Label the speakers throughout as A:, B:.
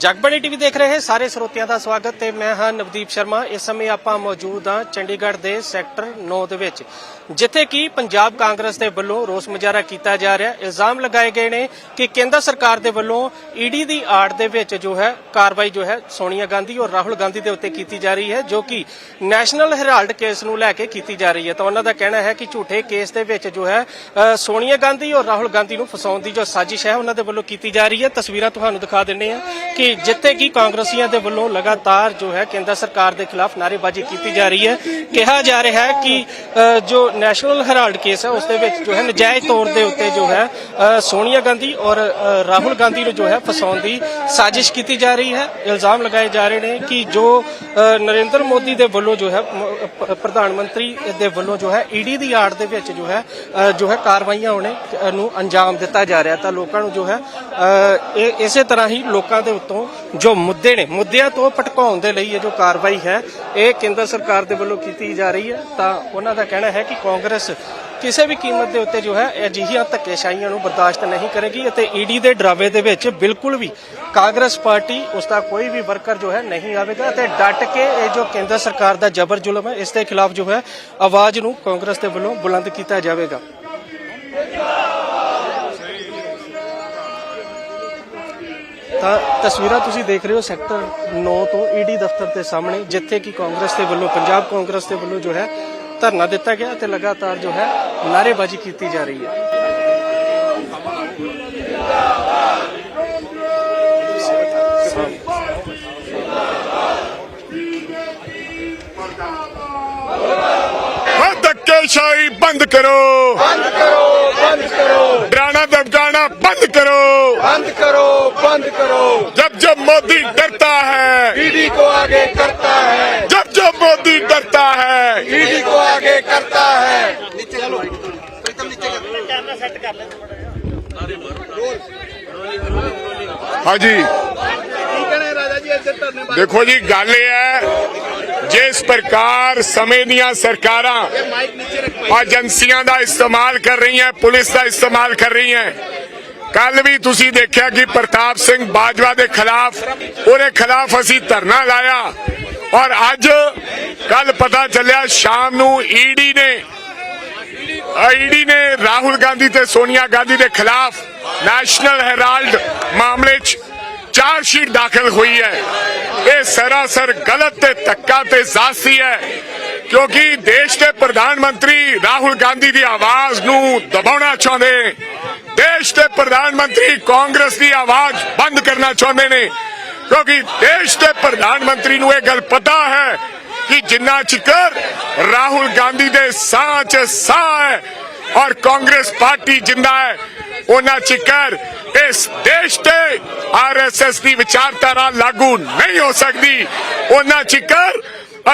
A: ਜਗਬੜੀ TV ਦੇਖ ਰਹੇ ਸਾਰੇ ਸਰੋਤਿਆਂ ਦਾ ਸਵਾਗਤ ਤੇ ਮੈਂ ਹਾਂ ਨਵਦੀਪ ਸ਼ਰਮਾ। ਇਸ ਸਮੇਂ ਆਪਾਂ ਮੌਜੂਦ ਹਾਂ ਚੰਡੀਗੜ੍ਹ ਦੇ ਸੈਕਟਰ 9 ਦੇ ਵਿੱਚ, ਜਿੱਥੇ ਕਿ ਪੰਜਾਬ ਕਾਂਗਰਸ ਦੇ ਵੱਲੋਂ ਰੋਸ ਮੁਜ਼ਾਹਰਾ ਕੀਤਾ ਜਾ ਰਿਹਾ। ਇਲਜ਼ਾਮ ਲਗਾਏ ਗਏ ਨੇ ਕਿ ਕੇਂਦਰ ਸਰਕਾਰ ਦੇ ਵੱਲੋਂ ਈਡੀ ਦੀ ਆੜ ਦੇ ਵਿੱਚ ਜੋ ਹੈ ਕਾਰਵਾਈ ਜੋ ਹੈ ਸੋਨੀਆ ਗਾਂਧੀ ਔਰ ਰਾਹੁਲ ਗਾਂਧੀ ਦੇ ਉੱਤੇ ਕੀਤੀ ਜਾ ਰਹੀ ਹੈ, ਜੋ ਕਿ ਨੈਸ਼ਨਲ ਹੈਰਾਲਡ ਕੇਸ ਨੂੰ ਲੈ ਕੇ ਕੀਤੀ ਜਾ ਰਹੀ ਹੈ। ਤਾਂ ਉਹਨਾਂ ਦਾ ਕਹਿਣਾ ਹੈ ਕਿ ਝੂਠੇ ਕੇਸ ਦੇ ਵਿੱਚ ਜੋ ਹੈ ਸੋਨੀਆ ਗਾਂਧੀ ਔਰ ਰਾਹੁਲ ਗਾਂਧੀ ਨੂੰ ਫਸਾਉਣ ਦੀ ਜੋ ਸਾਜ਼ਿਸ਼ ਹੈ ਉਹਨਾਂ ਦੇ ਵੱਲੋਂ ਕੀਤੀ ਜਾ ਰਹੀ ਹੈ। ਤਸਵੀਰਾਂ ਤੁਹਾਨੂੰ ਦਿਖਾ ਦਿੰਨੇ ਆ ਕਿ ਜਿੱਥੇ ਕਿ ਕਾਂਗਰਸੀਆਂ ਦੇ ਵੱਲੋਂ ਲਗਾਤਾਰ ਜੋ ਹੈ ਕੇਂਦਰ ਸਰਕਾਰ ਦੇ ਖਿਲਾਫ ਨਾਅਰੇਬਾਜ਼ੀ ਕੀਤੀ ਜਾ ਰਹੀ ਹੈ। ਕਿਹਾ ਜਾ ਰਿਹਾ ਹੈ ਕਿ ਜੋ ਨੈਸ਼ਨਲ ਹੈਰਾਲਡ ਕੇਸ ਹੈ, ਉਸ ਦੇ ਵਿੱਚ ਜੋ ਹੈ ਨਜਾਇਜ਼ ਤੌਰ ਦੇ ਉੱਤੇ ਜੋ ਹੈ ਸੋਨੀਆ ਗਾਂਧੀ ਔਰ ਰਾਹੁਲ ਗਾਂਧੀ ਨੂੰ ਜੋ ਹੈ ਫਸਾਉਣ ਦੀ ਸਾਜ਼ਿਸ਼ ਕੀਤੀ ਜਾ ਰਹੀ ਹੈ। ਇਲਜ਼ਾਮ ਲਗਾਏ ਜਾ ਰਹੇ ਨੇ ਕਿ ਜੋ ਨਰਿੰਦਰ ਮੋਦੀ ਦੇ ਵੱਲੋਂ ਜੋ ਹੈ ਪ੍ਰਧਾਨ ਮੰਤਰੀ ਦੇ ਵੱਲੋਂ ਜੋ ਹੈ ਈਡੀ ਦੀ ਆੜ ਦੇ ਵਿੱਚ ਜੋ ਹੈ ਜੋ ਹੈ ਕਾਰਵਾਈਆਂ ਉਹਨੇ ਨੂੰ ਅੰਜਾਮ ਦਿੱਤਾ ਜਾ ਰਿਹਾ ਤਾਂ ਲੋਕਾਂ ਨੂੰ ਜੋ ਹੈ ਇਹ ਇਸੇ ਤਰ੍ਹਾਂ ਹੀ ਲੋਕਾਂ ਦੇ ਉੱਤੋਂ ਜੋ ਮੁੱਦੇ ਨੇ, ਮੁੱਦਿਆਂ ਤੋਂ ਭਟਕਾਉਣ ਦੇ ਲਈ ਇਹ ਜੋ ਕਾਰਵਾਈ ਹੈ, ਇਹ ਕੇਂਦਰ ਸਰਕਾਰ ਦੇ ਵੱਲੋਂ ਕੀਤੀ ਜਾ ਰਹੀ ਹੈ। ਤਾਂ ਉਹਨਾਂ ਦਾ ਕਹਿਣਾ ਹੈ ਕਿ ਕਾਂਗਰਸ ਕਿਸੇ ਵੀ ਕੀਮਤ ਦੇ ਉੱਤੇ ਜੋ ਹੈ, ਅਜਿਹੀਆਂ ਧੱਕੇਸ਼ਾਹੀਆਂ ਨੂੰ ਬਰਦਾਸ਼ਤ ਨਹੀਂ ਕਰੇਗੀ ਅਤੇ ਈਡੀ ਦੇ ਡਰਾਵੇ ਦੇ ਵਿੱਚ ਬਿਲਕੁਲ ਵੀ ਕਾਂਗਰਸ ਪਾਰਟੀ, ਉਸ ਦਾ ਕੋਈ ਵੀ ਵਰਕਰ ਜੋ ਹੈ, ਨਹੀਂ ਆਵੇਗਾ ਤੇ ਡਟ ਕੇ ਇਹ ਜੋ ਕੇਂਦਰ ਸਰਕਾਰ ਦਾ ਜ਼ਬਰ ਜ਼ੁਲਮ ਹੈ, ਇਸ ਦੇ ਖਿਲਾਫ ਜੋ ਹੈ, ਆਵਾਜ਼ ਨੂੰ ਕਾਂਗਰਸ ਦੇ ਵੱਲੋਂ ਬੁਲੰਦ ਕੀਤਾ ਜਾਵੇਗਾ। ਤਾਂ ਤਸਵੀਰਾਂ ਤੁਸੀਂ ਦੇਖ ਰਹੇ ਹੋ ਸੈਕਟਰ 9 ਤੋਂ ਈਡੀ ਦਫ਼ਤਰ ਦੇ ਸਾਹਮਣੇ, ਜਿੱਥੇ ਕਿ ਕਾਂਗਰਸ ਦੇ ਵੱਲੋਂ, ਪੰਜਾਬ ਕਾਂਗਰਸ ਦੇ ਵੱਲੋਂ ਜੋ ਹੈ ਧਰਨਾ ਦਿੱਤਾ ਗਿਆ ਤੇ ਲਗਾਤਾਰ ਜੋ ਹੈ ਨਾਅਰੇਬਾਜ਼ੀ ਕੀਤੀ ਜਾ ਰਹੀ ਹੈ।
B: ਹਾਂ धमालशाही बंद करो।
C: बंद करो बंद करो।
B: डराना धमकाना बंद करो।
C: बंद करो बंद करो।
B: जब जब मोदी डरता है।
C: ईडी को आगे करता है।
B: जब जब मोदी डरता है।
C: ईडी को आगे करता है। नीचे चलो।
B: प्रीतम नीचे कैमरा सेट कर ले हाँ जी देखो जी गल है। ਜਿਸ ਪ੍ਰਕਾਰ ਸਮੇਂ ਦੀਆਂ ਸਰਕਾਰਾਂ ਏਜੰਸੀਆਂ ਦਾ ਇਸਤੇਮਾਲ ਕਰ ਰਹੀਆਂ, ਪੁਲਿਸ ਦਾ ਇਸਤੇਮਾਲ ਕਰ ਰਹੀਆਂ ਕੱਲ ਵੀ ਤੁਸੀਂ ਦੇਖਿਆ ਕਿ ਪ੍ਰਤਾਪ ਸਿੰਘ ਬਾਜਵਾ ਦੇ ਖਿਲਾਫ, ਉਹਦੇ ਖਿਲਾਫ ਅਸੀਂ ਧਰਨਾ ਲਾਇਆ ਔਰ ਅੱਜ ਕੱਲ ਪਤਾ ਚੱਲਿਆ ਸ਼ਾਮ ਨੂੰ ਈਡੀ ਨੇ ਈਡੀ ਨੇ ਰਾਹੁਲ ਗਾਂਧੀ ਤੇ ਸੋਨੀਆ ਗਾਂਧੀ ਦੇ ਖਿਲਾਫ ਨੈਸ਼ਨਲ ਹੈਰਾਲਡ ਮਾਮਲੇ 'ਚ ਚਾਰ ਸ਼ੀਟ ਦਾਖਲ ਹੋਈ ਹੈ। ਇਹ ਸਰਾਸਰ ਗਲਤ ਤੇ ਧੱਕਾ ਤੇ ਜ਼ਾਸੀ ਹੈ ਕਿਉਂਕਿ ਦੇਸ਼ ਦੇ ਪ੍ਰਧਾਨ ਮੰਤਰੀ ਰਾਹੁਲ ਗਾਂਧੀ ਦੀ ਆਵਾਜ਼ ਨੂੰ ਦਬਾਉਣਾ ਚਾਹੁੰਦੇ ਦੇਸ਼ ਦੇ ਪ੍ਰਧਾਨ ਮੰਤਰੀ ਕਾਂਗਰਸ ਦੀ ਆਵਾਜ਼ ਬੰਦ ਕਰਨਾ ਚਾਹੁੰਦੇ ਨੇ। ਕਿਉਂਕਿ ਦੇਸ਼ ਦੇ ਪ੍ਰਧਾਨ ਮੰਤਰੀ ਨੂੰ ਇਹ ਗੱਲ ਪਤਾ ਹੈ ਕਿ ਜਿੰਨਾ ਚਿਕਰ ਰਾਹੁਲ ਗਾਂਧੀ ਦੇ ਸਾਹ 'ਚ ਸਾਹ ਹੈ ਔਰ ਕਾਂਗਰਸ ਪਾਰਟੀ ਜਿੰਦਾ ਹੈ ਉਹਨਾਂ ਚਿਕਰ ਇਸ ਦੇਸ਼ ਤੇ ਆਰਐਸਐਸ ਦੀ ਵਿਚਾਰਧਾਰਾ ਲਾਗੂ ਨਹੀਂ ਹੋ ਸਕਦੀ। ਉਹਨਾਂ ਚਿਕਰ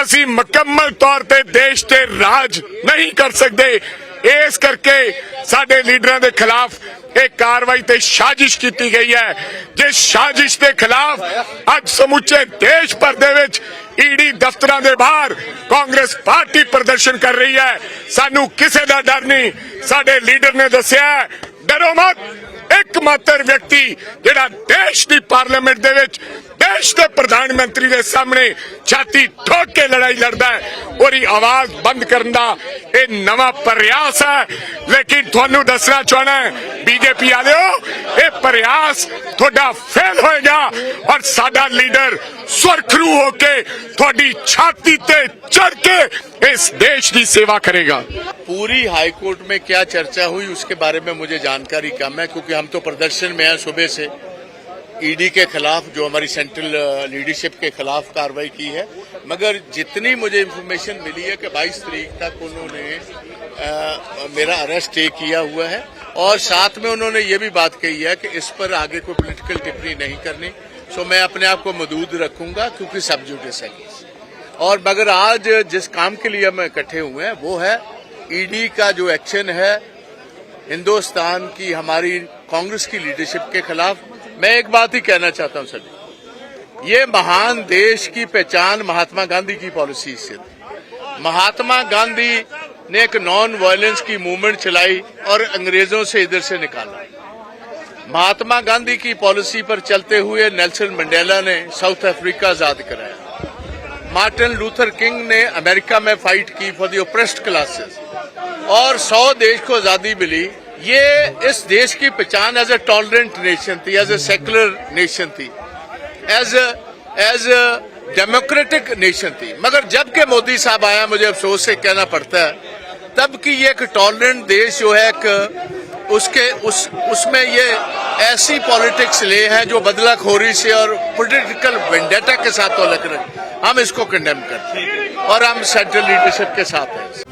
B: ਅਸੀਂ ਮੁਕੰਮਲ ਤੌਰ ਤੇ ਦੇਸ਼ ਤੇ ਰਾਜ ਨਹੀਂ ਕਰ ਸਕਦੇ। ਇਸ ਕਰਕੇ ਸਾਡੇ ਲੀਡਰਾਂ ਦੇ ਖਿਲਾਫ ਇਹ ਕਾਰਵਾਈ ਤੇ ਸਾਜ਼ਿਸ਼ ਕੀਤੀ ਗਈ ਹੈ। ਜਿਸ ਸਾਜ਼ਿਸ਼ ਦੇ ਖਿਲਾਫ ਅੱਜ ਸਮੁੱਚੇ ਦੇਸ਼ ਭਰ ਦੇ ਵਿੱਚ ਈਡੀ ਦਫ਼ਤਰਾਂ ਦੇ ਬਾਹਰ ਕਾਂਗਰਸ ਪਾਰਟੀ ਪ੍ਰਦਰਸ਼ਨ ਕਰ ਰਹੀ ਹੈ। ਸਾਨੂੰ ਕਿਸੇ ਦਾ ਡਰ ਨਹੀਂ। ਸਾਡੇ ਲੀਡਰ ਨੇ ਦੱਸਿਆ ਡਰੋ ਮਤ ਇੱਕ ਮਾਤਰ ਵਿਅਕਤੀ ਜਿਹੜਾ ਦੇਸ਼ ਦੀ ਪਾਰਲੀਮੈਂਟ ਦੇ ਵਿੱਚ, ਦੇਸ਼ ਦੇ ਪ੍ਰਧਾਨ ਮੰਤਰੀ ਦੇ ਸਾਹਮਣੇ ਛਾਤੀ ਠੋਕ ਕੇ ਲੜਾਈ ਲੜਦਾ ਹੈ, ਉਹਦੀ ਆਵਾਜ਼ ਬੰਦ ਕਰਨ ਦਾ ਇਹ ਨਵਾਂ ਪ੍ਰਯਾਸ ਹੈ। ਲੇਕਿਨ ਤੁਹਾਨੂੰ ਦੱਸਣਾ ਚਾਹਣਾ ਬੀਜੇਪੀ ਵਾਲਿਓ, ਇਹ ਪ੍ਰਯਾਸ ਤੁਹਾਡਾ ਫੇਲ ਹੋਏਗਾ ਔਰ ਸਾਡਾ ਲੀਡਰ ਸੁਰਖਰੂ ਹੋ ਕੇ ਤੁਹਾਡੀ ਛਾਤੀ ਤੇ ਚੜ ਕੇ ਇਸ ਦੇਸ਼ ਦੀ ਸੇਵਾ ਕਰੇਗਾ
D: पूरी हाई कोर्ट में क्या चर्चा हुई उसके बारे में मुझे जानकारी कम है क्योंकि हम तो प्रदर्शन में हैं सुबह से ईडी के खिलाफ जो हमारी सेंट्रल लीडरशिप के खिलाफ कार्रवाई की है मगर जितनी मुझे इंफॉर्मेशन मिली है कि 22 तारीख तक उन्होंने अ, मेरा अरेस्ट स्टे किया हुआ है और साथ में उन्होंने ये भी बात कही है कि इस पर आगे कोई पॉलिटिकल टिप्पणी नहीं करनी सो मैं अपने आप को मदूद रखूंगा क्योंकि सब जुडिस है केस और मगर आज जिस काम के लिए हम इकट्ठे हुए हैं, वो है ईडी का जो एक्शन है हिंदुस्तान की हमारी कांग्रेस की लीडरशिप के खिलाफ, मैं एक बात ही कहना चाहता हूँ सभी ये महान देश की पहचान महात्मा गांधी की पॉलिसी से थी। महात्मा गांधी ने एक नॉन वायलेंस की मूवमेंट चलाई और अंग्रेज़ों से इधर से निकाला। महात्मा गांधी की पॉलिसी पर चलते हुए नेल्सन मंडेला ने साउथ अफ्रीका आज़ाद कराया। मार्टिन लूथर किंग ने अमेरिका में फाइट की फॉर दी ओप्रेस्ड क्लासेस। और सौ देश को आज़ादी मिली। ये इस देश की पहचान एज ए टॉलरेंट नेशन थी एज ए सेकुलर नेशन थी एज एज डेमोक्रेटिक नेशन थी। मगर जब के मोदी साहब आया मुझे अफसोस से कहना पड़ता है, तब की ये एक टॉलरेंट देश जो है, एक उसके, उस, उसमें ये ऐसी पॉलिटिक्स ले हैं जो बदलाखोरी से और पॉलिटिकल वेंडेटा के साथ तो लग रहे हैं। हम इसको कंडेम करते हैं और हम सेंट्रल लीडरशिप के साथ हैं